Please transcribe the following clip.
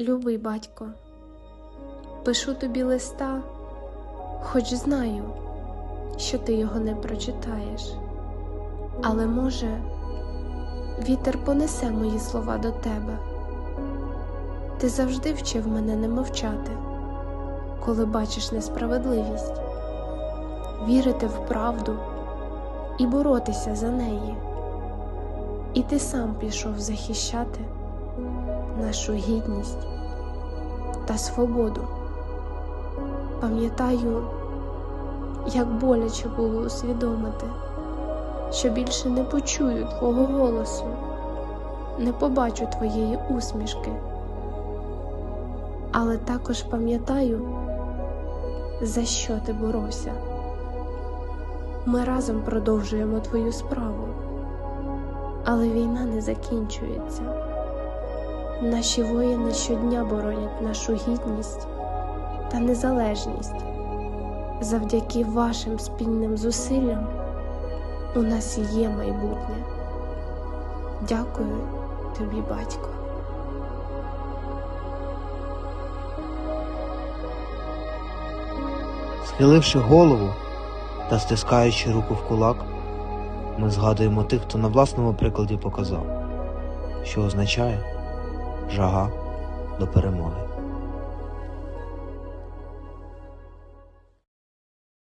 Любий батько, пишу тобі листа, хоч знаю, що ти його не прочитаєш, але може вітер понесе мої слова до тебе. Ти завжди вчив мене не мовчати, коли бачиш несправедливість, вірити в правду і боротися за неї. І ти сам пішов захищати нашу гідність та свободу. Пам'ятаю, як боляче було усвідомити, що більше не почую твого голосу, не побачу твоєї усмішки. Але також пам'ятаю, за що ти боровся. Ми разом продовжуємо твою справу, але війна не закінчується. Наші воїни щодня боронять нашу гідність та незалежність. Завдяки вашим спільним зусиллям у нас є майбутнє. Дякую тобі, батько. Схиливши голову та стискаючи руку в кулак, ми згадуємо тих, хто на власному прикладі показав, що означає жага до перемоги.